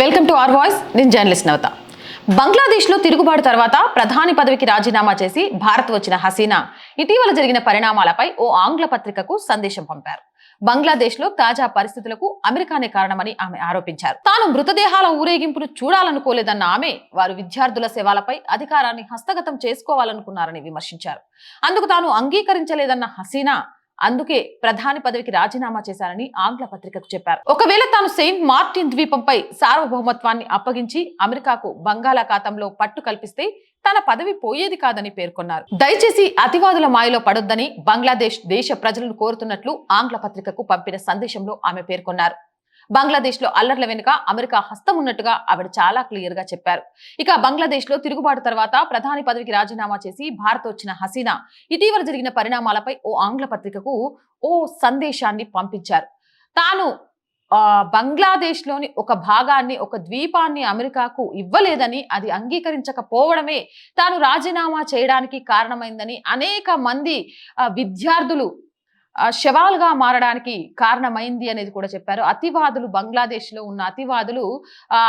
Welcome to our voice నేను journalist నవత. బంగ్లాదేశ్లో తిరుగుబాటు తర్వాత ప్రధాని పదవికి రాజీనామా చేసి భారత్ వచ్చిన హసీనా ఇటీవల జరిగిన పరిణామాలపై ఓ ఆంగ్ల పత్రికకు సందేశం పంపారు. బంగ్లాదేశ్లో తాజా పరిస్థితులకు అమెరికానే కారణమని ఆమె ఆరోపించారు. తాను మృతదేహాల ఊరేగింపును చూడాలనుకోలేదన్న ఆమె వారు విద్యార్థుల సేవలపై అధికారాన్ని హస్తగతం చేసుకోవాలనుకున్నారని విమర్శించారు. అందుకు తాను అంగీకరించలేదన్న హసీనా అందుకే ప్రధాని పదవికి రాజీనామా చేశారని ఆంగ్ల పత్రికకు చెప్పారు. ఒకవేళ తాను సెయింట్ మార్టిన్ ద్వీపంపై సార్వభౌమత్వాన్ని అప్పగించి అమెరికాకు బంగాళాఖాతంలో పట్టు కల్పిస్తే తన పదవి పోయేది కాదని పేర్కొన్నారు. దయచేసి అతివాదుల మాయలో పడొద్దని బంగ్లాదేశ్ దేశ ప్రజలను కోరుతున్నట్లు ఆంగ్ల పత్రికకు పంపిన సందేశంలో ఆమె పేర్కొన్నారు. బంగ్లాదేశ్లో అల్లర్ల వెనుక అమెరికా హస్తం ఉన్నట్టుగా ఆవిడ చాలా క్లియర్గా చెప్పారు. ఇక బంగ్లాదేశ్లో తిరుగుబాటు తర్వాత ప్రధాని పదవికి రాజీనామా చేసి భారత్ వచ్చిన హసీనా ఇటీవల జరిగిన పరిణామాలపై ఓ ఆంగ్ల పత్రికకు ఓ సందేశాన్ని పంపించారు. తాను బంగ్లాదేశ్లోని బంగ్లాదేశ్లోని ఒక భాగాన్ని ఒక ద్వీపాన్ని అమెరికాకు ఇవ్వలేదని అది అంగీకరించకపోవడమే తాను రాజీనామా చేయడానికి కారణమైందని అనేక మంది విద్యార్థులు శవాలుగా మారడానికి కారణమైంది అనేది కూడా చెప్పారు. అతివాదులు బంగ్లాదేశ్లో ఉన్న అతివాదులు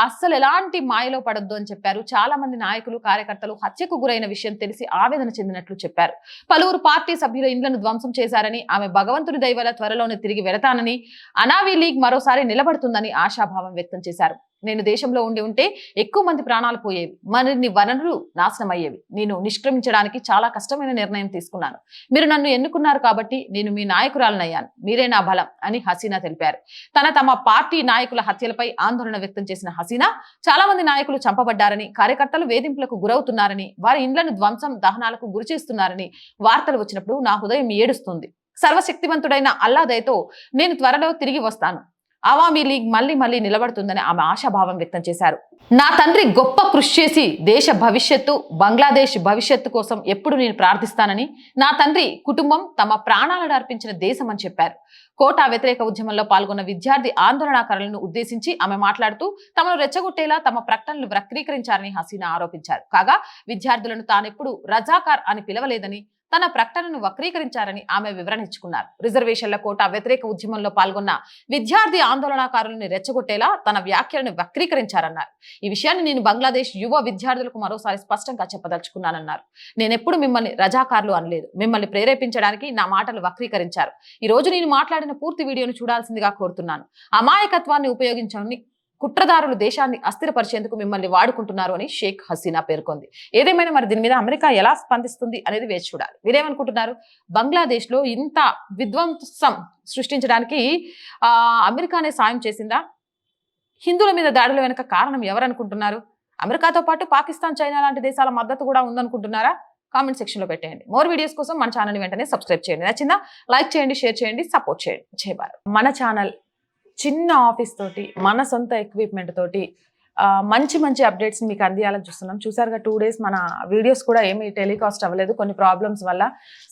అస్సలు ఎలాంటి మాయలో పడొద్దు అని చెప్పారు. చాలా మంది నాయకులు కార్యకర్తలు హత్యకు గురైన విషయం తెలిసి ఆవేదన చెందినట్లు చెప్పారు. పలువురు పార్టీ సభ్యుల ఇండ్లను ధ్వంసం చేశారని ఆమె భగవంతుడి దైవల త్వరలోనే తిరిగి వెళతానని అనావీ లీగ్ మరోసారి నిలబడుతుందని ఆశాభావం వ్యక్తం చేశారు. నేను దేశంలో ఉండి ఉంటే ఎక్కువ మంది ప్రాణాలు పోయేవి. మరిన్ని వనరులు నాశనం అయ్యేవి నేను నిష్క్రమించడానికి చాలా కష్టమైన నిర్ణయం తీసుకున్నాను. మీరు నన్ను ఎన్నుకున్నారు కాబట్టి నేను మీ నాయకురాలనయ్యాను. మీరే నా బలం అని హసీనా తెలిపారు. తన తమ పార్టీ నాయకుల హత్యలపై ఆందోళన వ్యక్తం చేసిన హసీనా చాలా మంది నాయకులు చంపబడ్డారని కార్యకర్తలు వేధింపులకు గురవుతున్నారని వారి ఇండ్లను ధ్వంసం దహనాలకు గురి చేస్తున్నారని వార్తలు వచ్చినప్పుడు నా హృదయం ఏడుస్తుంది. సర్వశక్తివంతుడైన అల్లాదయతో నేను త్వరలో తిరిగి వస్తాను. అవామీ లీగ్ మళ్ళీ మళ్ళీ నిలబడుతుందని ఆమె ఆశాభావం వ్యక్తం చేశారు. నా తండ్రి గొప్ప కృషి చేసి దేశ భవిష్యత్తు బంగ్లాదేశ్ భవిష్యత్తు కోసం ఎప్పుడు నేను ప్రార్థిస్తానని నా తండ్రి కుటుంబం తమ ప్రాణాలను అర్పించిన దేశం అని చెప్పారు. కోటా వ్యతిరేక ఉద్యమంలో పాల్గొన్న విద్యార్థి ఆందోళనకారులను ఉద్దేశించి ఆమె మాట్లాడుతూ తమను రెచ్చగొట్టేలా తమ ప్రకటనలు వక్రీకరించారని హసీనా ఆరోపించారు. కాగా విద్యార్థులను తానెప్పుడు రజాకార్ అని పిలవలేదని తన ప్రకటనను వక్రీకరించారని ఆమె వివరణ ఇచ్చుకున్నారు రిజర్వేషన్ల కోట వ్యతిరేక ఉద్యమంలో పాల్గొన్న విద్యార్థి ఆందోళనకారులను రెచ్చగొట్టేలా తన వ్యాఖ్యలను వక్రీకరించారన్నారు. ఈ విషయాన్ని నేను బంగ్లాదేశ్ యువ విద్యార్థులకు మరోసారి స్పష్టంగా చెప్పదలుచుకున్నానన్నారు. నేనెప్పుడు మిమ్మల్ని రజాకారులు అనలేదు. మిమ్మల్ని ప్రేరేపించడానికి నా మాటలు వక్రీకరించారు. ఈ రోజు నేను మాట్లాడిన పూర్తి వీడియోను చూడాల్సిందిగా కోరుతున్నాను. అమాయకత్వాన్ని ఉపయోగించని కుట్రదారులు దేశాన్ని అస్థిరపరిచేందుకు మిమ్మల్ని వాడుకుంటున్నారు అని షేక్ హసీనా పేర్కొంది. ఏదేమైనా మరి దీని మీద అమెరికా ఎలా స్పందిస్తుంది అనేది వేచి చూడాలి. మీరేమనుకుంటున్నారు? బంగ్లాదేశ్లో ఇంత విధ్వంసం సృష్టించడానికి ఆ అమెరికానే సాయం చేసిందా? హిందువుల మీద దాడుల వెనుక కారణం ఎవరనుకుంటున్నారు? అమెరికాతో పాటు పాకిస్తాన్ చైనా లాంటి దేశాల మద్దతు కూడా ఉందనుకుంటున్నారా? కామెంట్ సెక్షన్లో పెట్టేయండి. మోర్ వీడియోస్ కోసం మన ఛానల్ వెంటనే సబ్స్క్రైబ్ చేయండి. నచ్చిందా? లైక్ చేయండి షేర్ చేయండి సపోర్ట్ చేయండి. చేయబారు మన ఛానల్ చిన్న ఆఫీస్ తోటి మన సొంత ఎక్విప్మెంట్ తోటి మంచి మంచి అప్డేట్స్ మీకు అందియాలని చూస్తున్నాం. చూసారుగా టూ డేస్ మన వీడియోస్ కూడా ఏమి టెలికాస్ట్ అవ్వలేదు కొన్ని ప్రాబ్లమ్స్ వల్ల.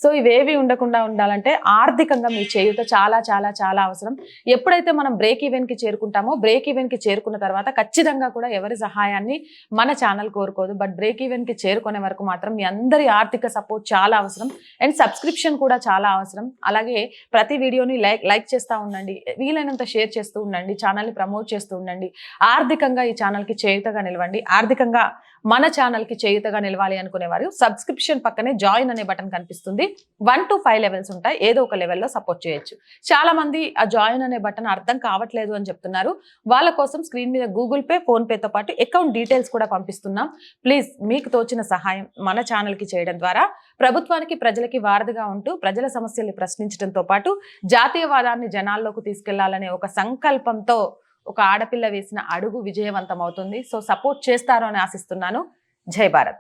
సో ఇవేవి ఉండకుండా ఉండాలంటే ఆర్థికంగా మీ చేయుత చాలా చాలా చాలా అవసరం. ఎప్పుడైతే మనం బ్రేక్ ఈవెన్కి చేరుకుంటామో బ్రేక్ ఈవెన్కి చేరుకున్న తర్వాత ఖచ్చితంగా కూడా ఎవరి సహాయాన్ని మన ఛానల్ కోరుకోదు. బట్ బ్రేక్ ఈవెన్కి చేరుకునే వరకు మాత్రం మీ అందరి ఆర్థిక సపోర్ట్ చాలా అవసరం. అండ్ సబ్స్క్రిప్షన్ కూడా చాలా అవసరం. అలాగే ప్రతి వీడియోని లైక్ లైక్ చేస్తూ ఉండండి. వీలైనంత షేర్ చేస్తూ ఉండండి. ఛానల్ని ప్రమోట్ చేస్తూ ఉండండి. ఆర్థికంగా ఈ ఛానల్కి చేయుతగా నిలవండి. ఆర్థికంగా మన ఛానల్కి చేయుతగా నిలవాలి అనుకునేవారు. సబ్స్క్రిప్షన్ పక్కనే జాయిన్ అనే బటన్ కనిపిస్తుంది. వన్ టు ఫైవ్ లెవెల్స్ ఉంటాయి. ఏదో ఒక లెవెల్లో సపోర్ట్ చేయొచ్చు. చాలా మంది ఆ జాయిన్ అనే బటన్ అర్థం కావట్లేదు అని చెప్తున్నారు. వాళ్ళ కోసం స్క్రీన్ మీద గూగుల్ పే ఫోన్ పేతో పాటు అకౌంట్ డీటెయిల్స్ కూడా పంపిస్తున్నాం. ప్లీజ్ మీకు తోచిన సహాయం మన ఛానల్కి చేయడం ద్వారా ప్రభుత్వానికి ప్రజలకి వారధిగా ఉంటూ ప్రజల సమస్యల్ని ప్రశ్నించడంతో పాటు జాతీయవాదాన్ని జనాల్లోకి తీసుకెళ్ళాలనే ఒక సంకల్పంతో ఒక ఆడపిల్ల వేసిన అడుగు విజయవంతం అవుతుంది సో సపోర్ట్ చేస్తారని అని ఆశిస్తున్నాను. జై భారత్.